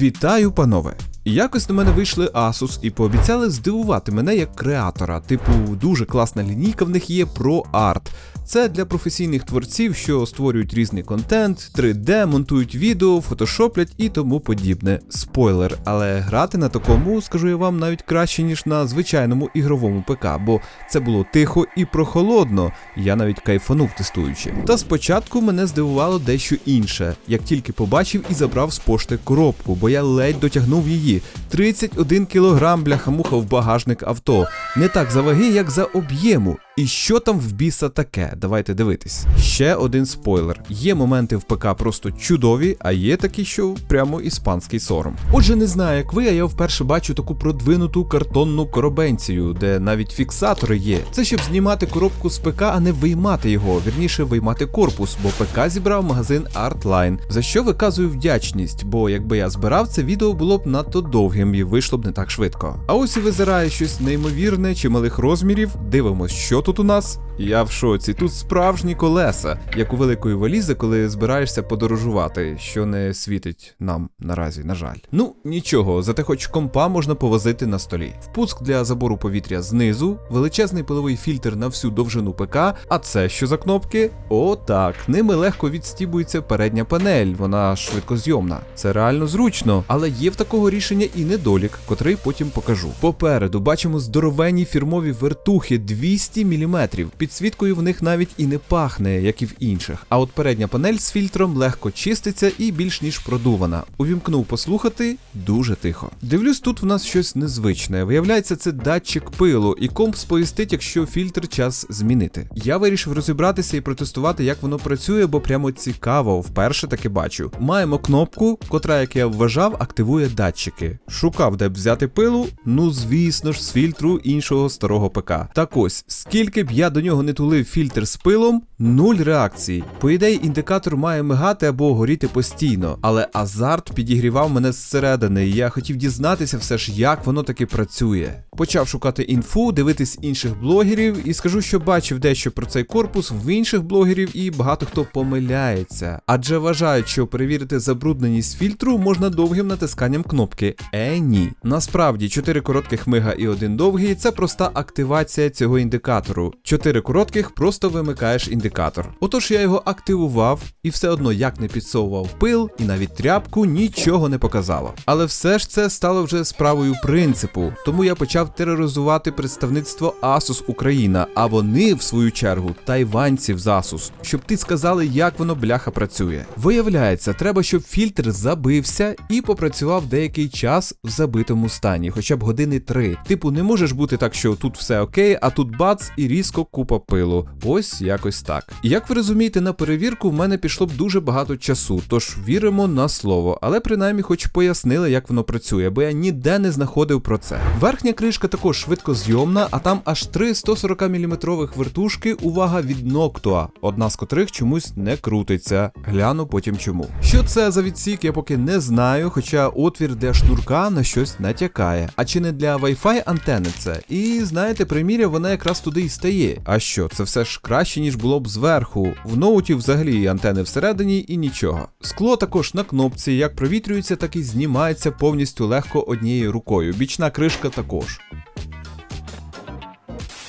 Вітаю, панове! Якось на мене вийшли Asus і пообіцяли здивувати мене як креатора. Типу, дуже класна лінійка в них є про арт. Це для професійних творців, що створюють різний контент, 3D, монтують відео, фотошоплять і тому подібне. Спойлер, але грати на такому, скажу я вам, навіть краще, ніж на звичайному ігровому ПК, бо це було тихо і прохолодно. Я навіть кайфанув тестуючи. Та спочатку мене здивувало дещо інше, як тільки побачив і забрав з пошти коробку, бо я ледь дотягнув її. 31 кілограм бляха-муха в багажник авто. Не так за ваги, як за об'єму. І що там в біса таке? Давайте дивитись. Ще один спойлер: є моменти в ПК просто чудові, а є такі, що прямо іспанський сором. Отже, не знаю, як ви, а я вперше бачу таку продвинуту картонну коробенцію, де навіть фіксатори є. Це щоб знімати коробку з ПК, а не виймати його, вірніше виймати корпус, бо ПК зібрав магазин Artline, за що виказую вдячність, бо якби я збирав це відео було б надто довгим і вийшло б не так швидко. А ось і визирає щось неймовірне чималих розмірів. Дивимось, що тут у нас. Я в шоці. Тут справжні колеса, як у великої валізи, коли збираєшся подорожувати, що не світить нам наразі, на жаль. Ну нічого, зате хоч компа можна повозити на столі. Впуск для забору повітря знизу, величезний пиловий фільтр на всю довжину ПК. А це що за кнопки? О, так, ними легко відстібується передня панель, вона швидкозйомна. Це реально зручно, але є в такого рішення і недолік, котрий потім покажу. Попереду бачимо здоровенні фірмові вертухи 200 мм. Підсвіткою в них навіть і не пахне, як і в інших. А от передня панель з фільтром легко чиститься і більш ніж продувана. Увімкнув послухати дуже тихо. Дивлюсь, тут в нас щось незвичне. Виявляється, це датчик пилу, і комп сповістить, якщо фільтр час змінити. Я вирішив розібратися і протестувати, як воно працює, бо прямо цікаво, вперше таки бачу. Маємо кнопку, котра, як я вважав, активує датчики. Шукав, де б взяти пилу. Ну звісно ж, з фільтру іншого старого ПК. Так ось, скільки б я до нього не тулив фільтр з пилом, нуль реакцій. По ідеї, індикатор має мигати або горіти постійно, але азарт підігрівав мене зсередини, і я хотів дізнатися все ж, як воно таки працює. Почав шукати інфу, дивитись інших блогерів, і скажу, що бачив дещо про цей корпус в інших блогерів, і багато хто помиляється. Адже вважають, що перевірити забрудненість фільтру можна довгим натисканням кнопки. Е, ні. Насправді, 4 коротких мига і один довгий це проста активація цього індикатору. 4 коротких просто вимикаєш індикатор. Отож я його активував, і все одно як не підсовував пил, і навіть тряпку нічого не показало. Але все ж це стало вже справою принципу, тому я почав тероризувати представництво Asus Україна, а вони, в свою чергу, тайванців з Asus, щоб ти сказали, як воно бляха працює. Виявляється, треба, щоб фільтр забився і попрацював деякий час в забитому стані, хоча б години три. Типу, не можеш бути так, що тут все окей, а тут бац і різко купа пилу. Ось якось так. І як ви розумієте, на перевірку в мене пішло б дуже багато часу, тож віримо на слово, але принаймні хоч пояснили, як воно працює, бо я ніде не знаходив про це. Верхня кришка також швидкозйомна, а там аж три 140 мм вертушки, увага від Noctua, одна з котрих чомусь не крутиться. Гляну потім чому. Що це за відсік, я поки не знаю, хоча отвір для шнурка на щось натякає. А чи не для Wi-Fi антени це? І знаєте, приміря вона якраз туди і стає. А що, це все ж краще, ніж було б зверху. В ноуті взагалі антени всередині і нічого. Скло також на кнопці, як провітрюється, так і знімається повністю легко однією рукою. Бічна кришка також.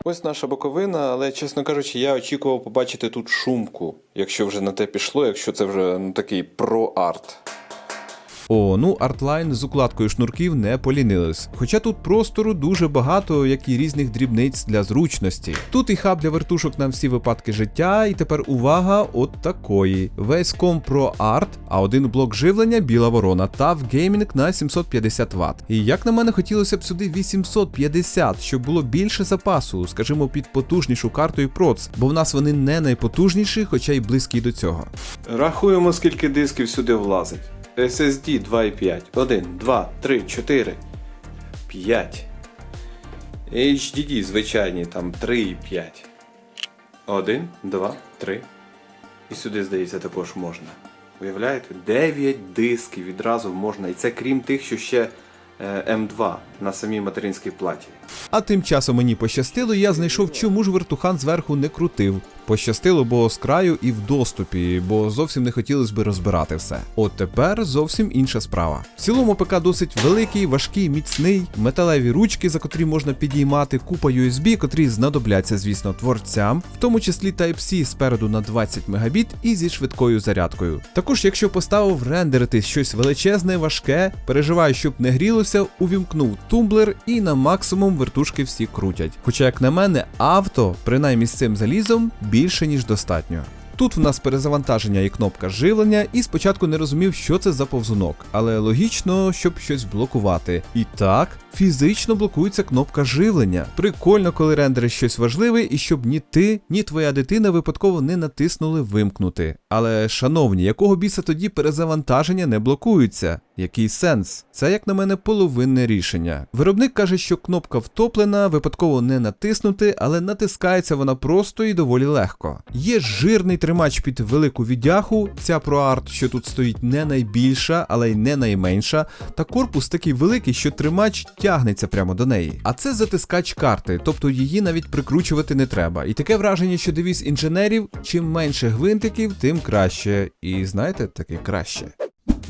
Ось наша боковина, але, чесно кажучи, я очікував побачити тут шумку, якщо вже на те пішло, якщо це вже ну, такий про-арт. О, ну артлайн з укладкою шнурків не полінились. Хоча тут простору дуже багато, як і різних дрібниць для зручності. Тут і хаб для вертушок на всі випадки життя, і тепер увага от такої. Весь комп про арт, а один блок живлення біла ворона та в геймінг на 750 Вт. І як на мене хотілося б сюди 850, щоб було більше запасу, скажімо, під потужнішу карту і проц, бо в нас вони не найпотужніші, хоча й близькі до цього. Рахуємо, скільки дисків сюди влазить. SSD 2.5. 1, 2, 3, 4, 5. HDD звичайні, там 3,5. 1, 2, 3. І сюди, здається, також можна. Уявляєте? 9 дисків відразу можна. І це крім тих, що ще е, М2 на самій материнській платі. А тим часом мені пощастило, я знайшов, чому ж вертухан зверху не крутив. Пощастило, бо з краю і в доступі, бо зовсім не хотілося би розбирати все. От тепер зовсім інша справа. В цілому ПК досить великий, важкий, міцний, металеві ручки, за котрі можна підіймати, купа USB, котрі знадобляться, звісно, творцям, в тому числі Type-C спереду на 20 Мбіт і зі швидкою зарядкою. Також, якщо поставив рендерити щось величезне, важке, переживаю, щоб не грілося, увімкнув тумблер і на максимум вертушки всі крутять. Хоча, як на мене, авто, принаймні з цим залізом, більше ніж достатньо. Тут в нас перезавантаження і кнопка живлення, і спочатку не розумів, що це за повзунок, але логічно, щоб щось блокувати. І так, фізично блокується кнопка живлення. Прикольно, коли рендериш щось важливе, і щоб ні ти, ні твоя дитина випадково не натиснули вимкнути. Але, шановні, якого біса тоді перезавантаження не блокуються? Який сенс? Це, як на мене, половинне рішення. Виробник каже, що кнопка втоплена, випадково не натиснути, але натискається вона просто і доволі легко. Є жирний тримач під велику віддяху. Ця ProArt, що тут стоїть, не найбільша, але й не найменша. Та корпус такий великий, що тримач тягнеться прямо до неї. А це затискач карти, тобто її навіть прикручувати не треба. І таке враження, що девіз інженерів: чим менше гвинтиків, тим краще. І знаєте, таки краще.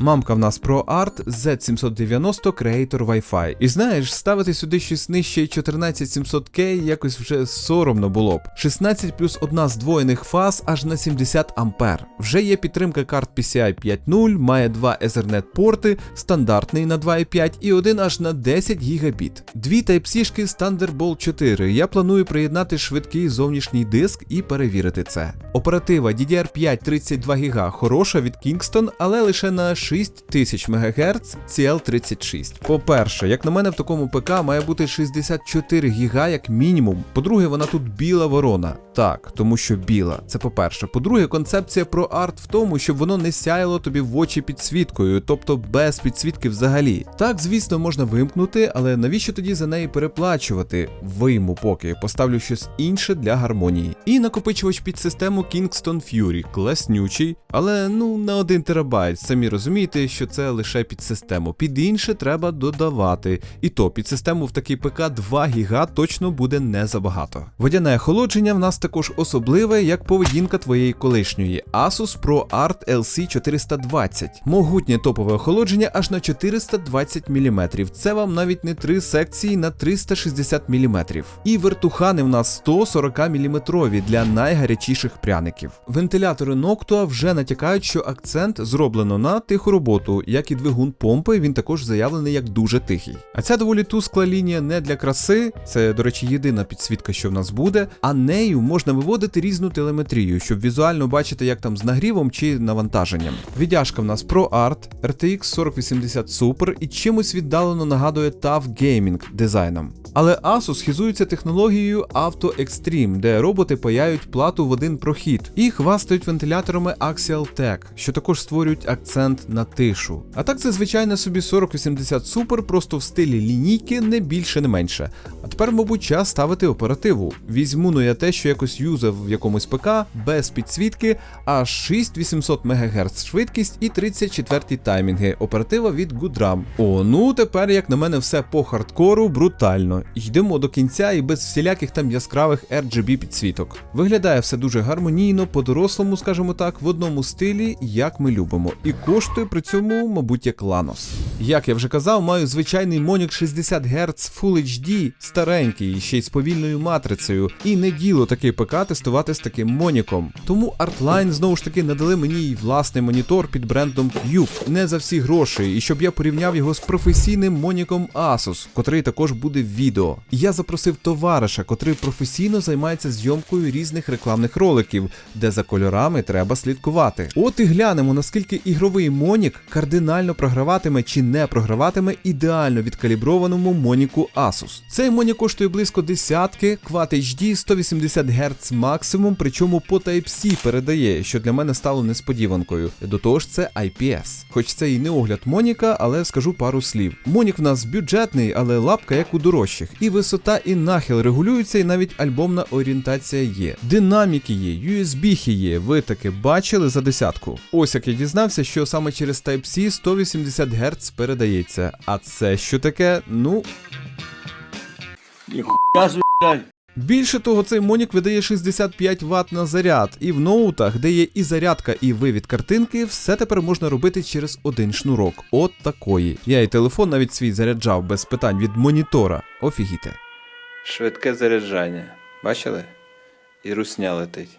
Мамка в нас ProArt Z790 Creator Wi-Fi. І знаєш, ставити сюди щось нижче 14700K якось вже соромно було б. 16 плюс одна здвоєних фаз аж на 70 ампер. Вже є підтримка карт PCI 5.0, має два Ethernet порти, стандартний на 2.5 і один аж на 10 гігабіт. Дві Type-C-шки Thunderbolt 4. Я планую приєднати швидкий зовнішній диск і перевірити це. Оператива DDR5 32 ГБ хороша від Kingston, але лише на 6000 МГц CL36. По-перше, як на мене, в такому ПК має бути 64 ГБ як мінімум. По-друге, вона тут біла ворона. Так, тому що біла. Це по-перше. По-друге, концепція про арт в тому, щоб воно не сяяло тобі в очі підсвіткою, тобто без підсвітки взагалі. Так, звісно, можна вимкнути, але навіщо тоді за неї переплачувати? Вийму поки поставлю щось інше для гармонії. І накопичувач під систему Kingston Fury, класнючий, але ну на 1 терабайт. Самі розумієте, що це лише під систему. Під інше треба додавати. І то під систему в такий ПК 2 ГБ точно буде не забагато. Водяне охолодження в нас також особливе, як поведінка твоєї колишньої Asus ProArt LC 420. Могутнє топове охолодження аж на 420 мм. Це вам навіть не три секції на 360 мм. І вертухани в нас 140 мм для найгарячіших пряників. Вентилятори Noctua вже натякають, що акцент зроблено на тиху роботу, як і двигун помпи, він також заявлений як дуже тихий. А ця доволі тускла лінія не для краси, це, до речі, єдина підсвітка, що в нас буде, а нею можна виводити різну телеметрію, щоб візуально бачити, як там з нагрівом чи навантаженням. Віддяжка в нас ProArt, RTX 4080 Super і чимось віддалено нагадує TUF Gaming дизайном. Але Asus хізується технологією Auto Extreme, де роботи паяють плату в один прохід і хвастають вентиляторами Axial Tech, що також створюють акцент на тишу. А так це звичайно собі 4080 Super, просто в стилі лінійки, не більше, не менше. А тепер, мабуть, час ставити оперативу. Візьму ну я те, що якось юзав в якомусь ПК без підсвітки, аж 6800 МГц швидкість і 34 таймінги. Оператива від Goodram. О, ну тепер, як на мене, все по хардкору брутально. Йдемо до кінця і без всіляких там яскравих RGB підсвіток. Виглядає все дуже гармонійно, по-дорослому, скажімо так, в одному стилі, як ми любимо. І коштує при цьому, мабуть, як Ланос. Як я вже казав, маю звичайний Монік 60 Гц Full HD, старенький, ще й з повільною матрицею. І не діло такий ПК тестувати з таким Моніком. Тому Artline знову ж таки надали мені й власний монітор під брендом Cube. Не за всі гроші, і щоб я порівняв його з професійним Моніком Asus, котрий також буде в відео. Я запросив товариша, котрий професійно займається зйомкою різних рекламних роликів, де за кольорами треба слідкувати. От і глянемо, наскільки ігровий Монік кардинально програватиме чи не програватиме ідеально відкаліброваному Моніку Asus. Цей Монік коштує близько десятки, Quad HD 180 Гц максимум, причому по Type-C передає, що для мене стало несподіванкою. До того ж, це IPS. Хоч це і не огляд Моніка, але скажу пару слів. Монік в нас бюджетний, але лапка як у дорожчих. І висота, і нахил регулюються, і навіть альбомна орієнтація є. Динаміки є, USB є. Ви таки бачили за десятку. Ось як я дізнався, що саме через Type-C 180 Гц передається. А це що таке? Ну. Більше того, цей монік видає 65 Вт на заряд, і в ноутах, де є і зарядка, і вивід картинки, все тепер можна робити через один шнурок. От такої. Я і телефон навіть свій заряджав без питань від монітора. Офігіте. Швидке заряджання. Бачили? І русня летить.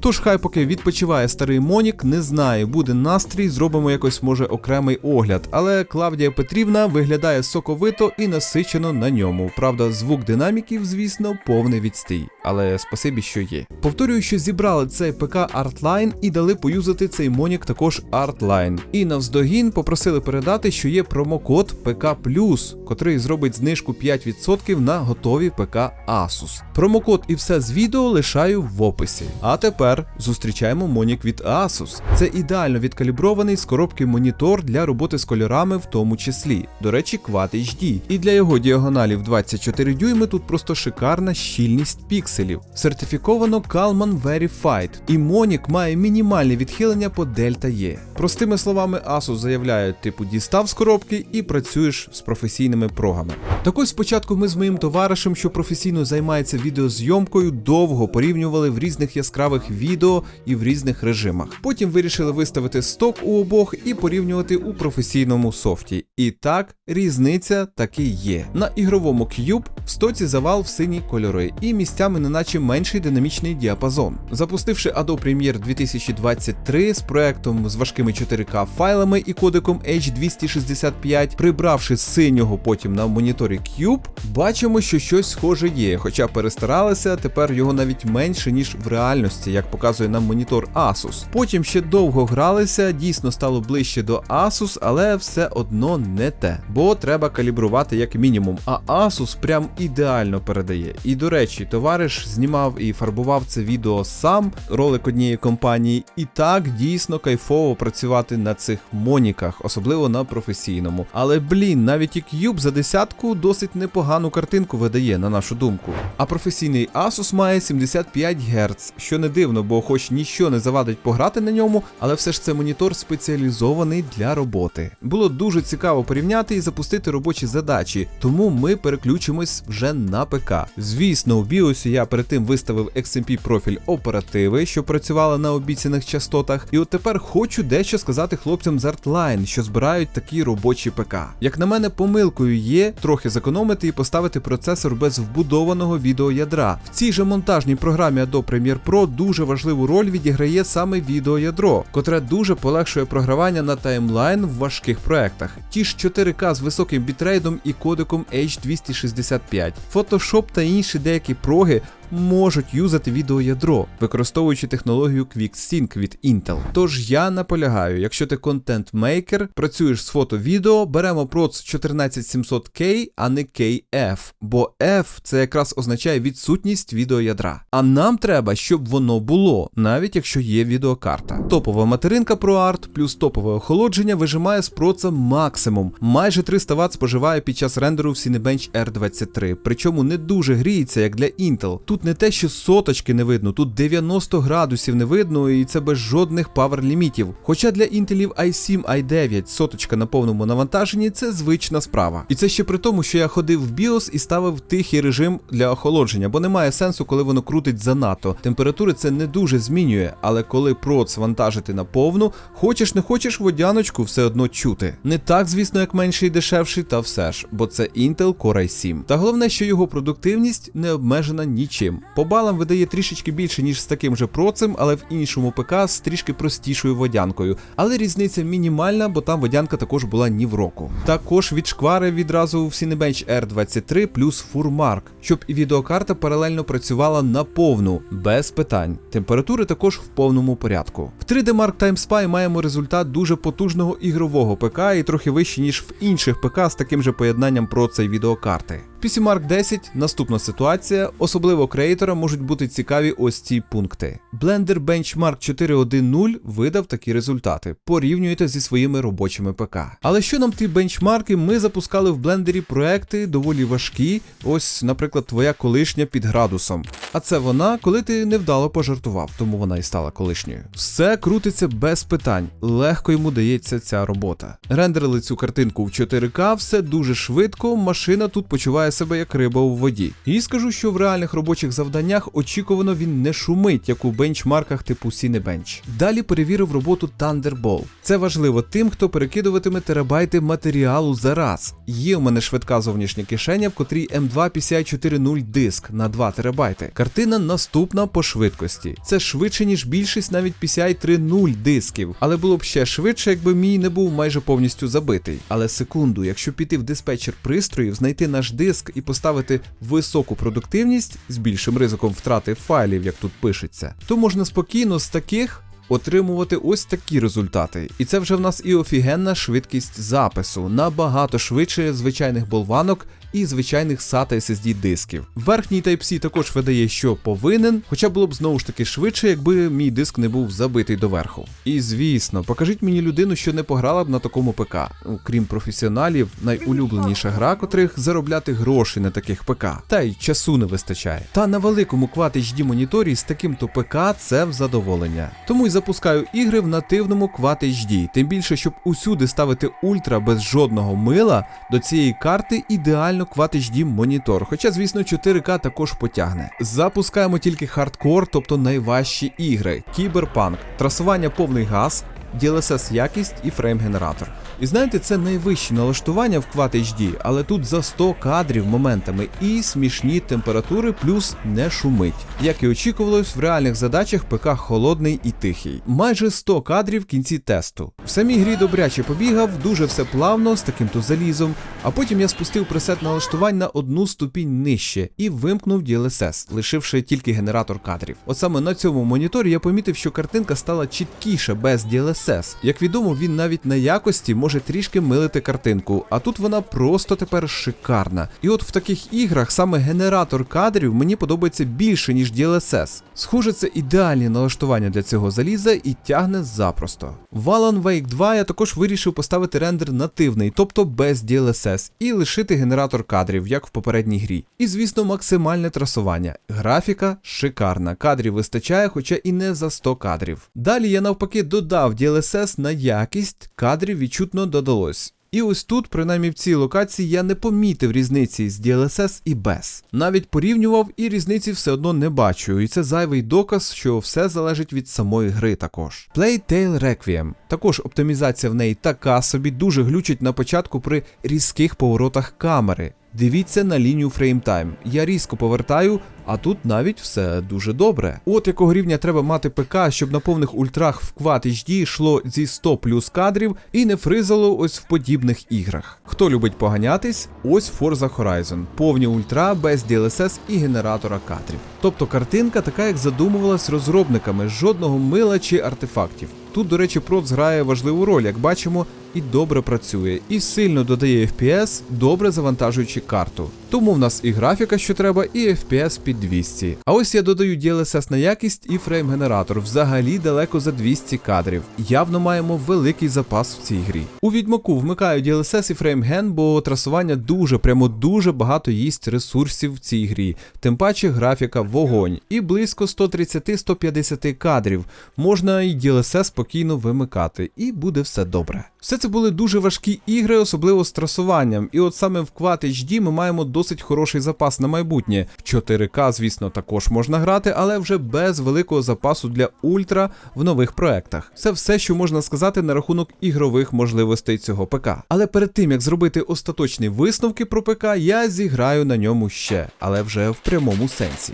Тож хай поки відпочиває старий Монік, не знаю, буде настрій, зробимо якось може окремий огляд. Але Клавдія Петрівна виглядає соковито і насичено на ньому. Правда, звук динаміків, звісно, повний відстій. Але спасибі, що є. Повторюю, що зібрали цей ПК Artline і дали поюзати цей Монік також Artline. І навздогін попросили передати, що є промокод ПК Плюс, котрий зробить знижку 5% на готові ПК Asus. Промокод і все з відео лишаю в описі. А тепер зустрічаємо Монік від Asus. Це ідеально відкалібрований з коробки монітор для роботи з кольорами, в тому числі. До речі, Quad HD. І для його діагоналів 24 дюйми тут просто шикарна щільність пікселів. Сертифіковано Kalman Verified. І Монік має мінімальне відхилення по Delta E. Простими словами, Asus заявляє, типу, дістав з коробки і працюєш з професійними прогами. Так ось спочатку ми з моїм товаришем, що професійно займається відеозйомкою, довго порівнювали в різних яскравих відео і в різних режимах. Потім вирішили виставити сток у обох і порівнювати у професійному софті. І так, різниця таки є. На ігровому Cube в стоці завал в сині кольори і місцями неначе менший динамічний діапазон. Запустивши Adobe Premiere 2023 з проектом з важкими 4К файлами і кодеком H265, прибравши синього потім на моніторі Cube, бачимо, що щось схоже є, хоча перестаралися, тепер його навіть менше, ніж в реальності, як показує нам монітор Asus. Потім ще довго гралися, дійсно стало ближче до Asus, але все одно не те, бо треба калібрувати як мінімум. А Asus прям ідеально передає. І до речі, товариш знімав і фарбував це відео сам, ролик однієї компанії, і так дійсно кайфово працювати на цих моніках, особливо на професійному. Але блін, навіть і Cube за десятку досить непогану картинку видає, на нашу думку. А професійний Asus має 75 Гц, що не дивно, бо хоч ніщо не завадить пограти на ньому, але все ж це монітор спеціалізований для роботи. Було дуже цікаво порівняти і запустити робочі задачі, тому ми переключимось вже на ПК. Звісно, у BIOS я перед тим виставив XMP профіль оперативи, що працювали на обіцяних частотах. І от тепер хочу дещо сказати хлопцям з Artline, що збирають такі робочі ПК. Як на мене, помилкою є трохи зекономити і поставити процесор без вбудованого відеоядра. В цій же монтажній програмі Adobe Premiere Pro дуже важливу роль відіграє саме відеоядро, котре дуже полегшує програвання на таймлайн в важких проектах. Ті ж 4К з високим бітрейдом і кодеком H265. Photoshop та інші деякі проги можуть юзати відеоядро, використовуючи технологію QuickSync від Intel. Тож я наполягаю, якщо ти контент-мейкер, працюєш з фото-відео, беремо проц 14700K, а не KF, бо F це якраз означає відсутність відеоядра. А нам треба, щоб воно було, навіть якщо є відеокарта. Топова материнка ProArt плюс топове охолодження вижимає з проца максимум. Майже 300 Вт споживає під час рендеру в Cinebench R23, причому не дуже гріється, як для Intel. Тут не те, що соточки не видно, тут 90 градусів не видно, і це без жодних павер-лімітів. Хоча для інтелів i7, i9 соточка на повному навантаженні це звична справа. І це ще при тому, що я ходив в BIOS і ставив тихий режим для охолодження, бо немає сенсу, коли воно крутить занадто. Температури це не дуже змінює, але коли проц вантажити на повну, хочеш не хочеш водяночку все одно чути. Не так, звісно, як менший і дешевший, та все ж, бо це Intel Core i7. Та головне, що його продуктивність не обмежена нічим. По балам видає трішечки більше, ніж з таким же процем, але в іншому ПК з трішки простішою водянкою. Але різниця мінімальна, бо там водянка також була ні в року. Також від шквари відразу в Cinebench R23 плюс Furmark, щоб і відеокарта паралельно працювала на повну, без питань. Температури також в повному порядку. В 3D Mark Time маємо результат дуже потужного ігрового ПК і трохи вищий, ніж в інших ПК з таким же поєднанням проца і відеокарти. PC Mark 10 наступна ситуація, особливо креатора можуть бути цікаві ось ці пункти. Blender Benchmark 4.1.0 видав такі результати. Порівнюйте зі своїми робочими ПК. Але що нам ті бенчмарки? Ми запускали в блендері проекти доволі важкі. Ось, наприклад, твоя колишня під градусом. А це вона, коли ти невдало пожартував, тому вона і стала колишньою. Все крутиться без питань, легко йому дається ця робота. Рендерили цю картинку в 4К, все дуже швидко. Машина тут почуває себе як риба у воді. І скажу, що в реальних робочих завданнях очікувано він не шумить, як у бенчмарках типу Cinebench. Далі перевірив роботу Thunderbolt. Це важливо тим, хто перекидуватиме терабайти матеріалу за раз. Є у мене швидка зовнішня кишеня, в котрій M2 PCI 4.0 диск на 2 терабайти. Картина наступна по швидкості. Це швидше, ніж більшість навіть PCI 3.0 дисків, але було б ще швидше, якби мій не був майже повністю забитий. Але секунду, якщо піти в диспетчер пристроїв, знайти наш диск і поставити високу продуктивність з більшим ризиком втрати файлів, як тут пишеться, то можна спокійно з таких. Отримувати ось такі результати. І це вже в нас і офігенна швидкість запису, набагато швидше звичайних болванок і звичайних SATA SSD дисків. Верхній Type-C також видає, що повинен, хоча було б знову ж таки швидше, якби мій диск не був забитий доверху. І звісно, покажіть мені людину, що не пограла б на такому ПК. Крім професіоналів, найулюбленіша гра, котрих заробляти гроші на таких ПК, та й часу не вистачає. Та на великому Quad HD моніторі з таким то ПК це в задоволення. Тому й запускаю ігри в нативному Quad HD, тим більше, щоб усюди ставити ультра без жодного мила, до цієї карти ідеально Quad HD монітор, хоча, звісно, 4К також потягне. Запускаємо тільки хардкор, тобто найважчі ігри: Кіберпанк, трасування повний газ. DLSS якість і фрейм-генератор. І знаєте, це найвищі налаштування в Quad HD, але тут за 100 кадрів моментами і смішні температури, плюс не шумить. Як і очікувалось, в реальних задачах ПК холодний і тихий. Майже 100 кадрів в кінці тесту. В самій грі добряче побігав, дуже все плавно з таким то залізом. А потім я спустив пресет налаштувань на одну ступінь нижче і вимкнув DLSS, лишивши тільки генератор кадрів. От саме на цьому моніторі я помітив, що картинка стала чіткіша без DLSS. Як відомо, він навіть на якості може трішки милити картинку, а тут вона просто тепер шикарна. І от в таких іграх саме генератор кадрів мені подобається більше, ніж DLSS. Схоже, це ідеальні налаштування для цього заліза і тягне запросто. В Alan Wake 2 я також вирішив поставити рендер нативний, тобто без DLSS, і лишити генератор кадрів, як в попередній грі. І звісно, максимальне трасування. Графіка шикарна, кадрів вистачає, хоча і не за 100 кадрів. Далі я навпаки додав DLSS на якість, кадрів відчутно додалось. І ось тут, принаймні в цій локації, я не помітив різниці з DLSS і без. Навіть порівнював і різниці все одно не бачу, і це зайвий доказ, що все залежить від самої гри також. Playtale Requiem. Також оптимізація в неї така собі дуже глючить на початку при різких поворотах камери. Дивіться на лінію фреймтайм. Я різко повертаю, а тут навіть все дуже добре. От якого рівня треба мати ПК, щоб на повних ультрах в Quad HD йшло зі 100 плюс кадрів і не фризало ось в подібних іграх. Хто любить поганятись, ось Forza Horizon. Повні ультра без DLSS і генератора кадрів. Тобто картинка така, як задумувалась розробниками, жодного мила чи артефактів. Тут, до речі, проц грає важливу роль, як бачимо, і добре працює, і сильно додає FPS, добре завантажуючи карту. Тому в нас і графіка, що треба, і FPS під 200. А ось я додаю DLSS на якість і фрейм-генератор взагалі далеко за 200 кадрів. Явно маємо великий запас в цій грі. У відьмаку вмикаю DLSS і фреймген, бо трасування дуже, прямо дуже багато їсть ресурсів в цій грі, тим паче графіка вогонь. І близько 130-150 кадрів. Можна і DLSS спокійно вимикати, і буде все добре. Все це були дуже важкі ігри, особливо з трасуванням. І от саме в Quad HD ми маємо досить хороший запас на майбутнє. 4К звісно, також можна грати, але вже без великого запасу для ультра в нових проектах. Це все, що можна сказати на рахунок ігрових можливостей цього ПК. Але перед тим як зробити остаточні висновки про ПК, я зіграю на ньому ще, але вже в прямому сенсі.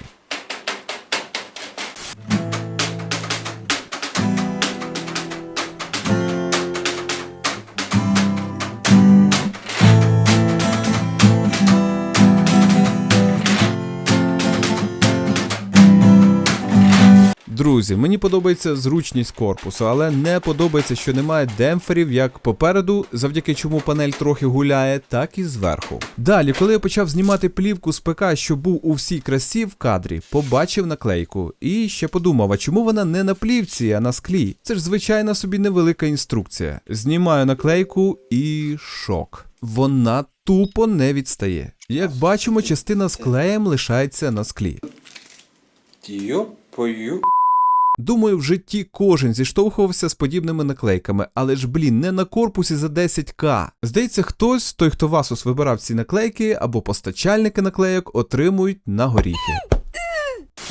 Друзі, мені подобається зручність корпусу, але не подобається, що немає демпферів як попереду, завдяки чому панель трохи гуляє, так і зверху. Далі, коли я почав знімати плівку з ПК, що був у всій красі в кадрі, побачив наклейку і ще подумав, а чому вона не на плівці, а на склі? Це ж звичайна собі невелика інструкція. Знімаю наклейку і шок. Вона тупо не відстає. Як бачимо, частина з клеєм лишається на склі. Йопою. Думаю, в житті кожен зіштовхувався з подібними наклейками, але ж блін, не на корпусі за 10к. Здається, хтось, той, хто Васус вибирав ці наклейки або постачальники наклейок, отримують на горіхи.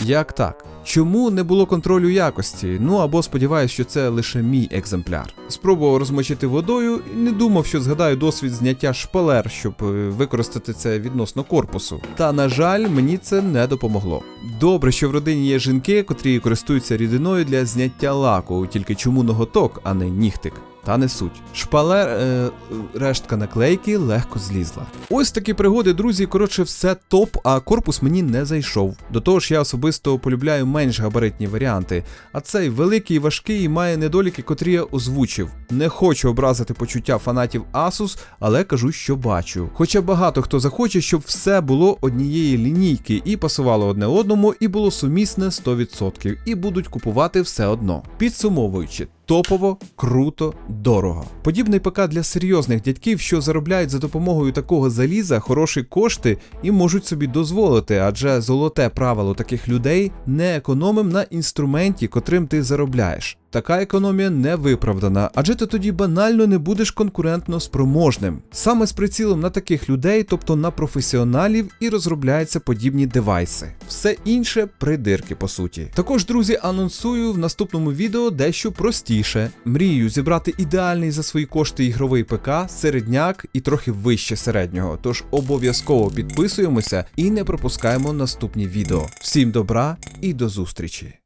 Як так? Чому не було контролю якості? Ну або сподіваюся, що це лише мій екземпляр. Спробував розмочити водою і не думав, що згадаю досвід зняття шпалер, щоб е, використати це відносно корпусу. Та на жаль, мені це не допомогло. Добре, що в родині є жінки, котрі користуються рідиною для зняття лаку, тільки чому ноготок, а не нігтик. Та не суть. Шпалер, е, рештка наклейки легко злізла. Ось такі пригоди, друзі. Коротше, все топ, а корпус мені не зайшов. До того ж, я особисто полюбляю менш габаритні варіанти. А цей великий важкий і має недоліки, котрі я озвучив. Не хочу образити почуття фанатів Asus, але кажу, що бачу. Хоча багато хто захоче, щоб все було однієї лінійки і пасувало одне одному, і було сумісне 100%, і будуть купувати все одно. Підсумовуючи. Топово, круто, дорого. Подібний ПК для серйозних дядьків, що заробляють за допомогою такого заліза хороші кошти і можуть собі дозволити, адже золоте правило таких людей не економим на інструменті, котрим ти заробляєш. Така економія не виправдана, адже ти тоді банально не будеш конкурентно спроможним. Саме з прицілом на таких людей, тобто на професіоналів, і розробляються подібні девайси. Все інше придирки, по суті. Також, друзі, анонсую в наступному відео дещо простіше. Мрію зібрати ідеальний за свої кошти ігровий ПК, середняк і трохи вище середнього. Тож обов'язково підписуємося і не пропускаємо наступні відео. Всім добра і до зустрічі!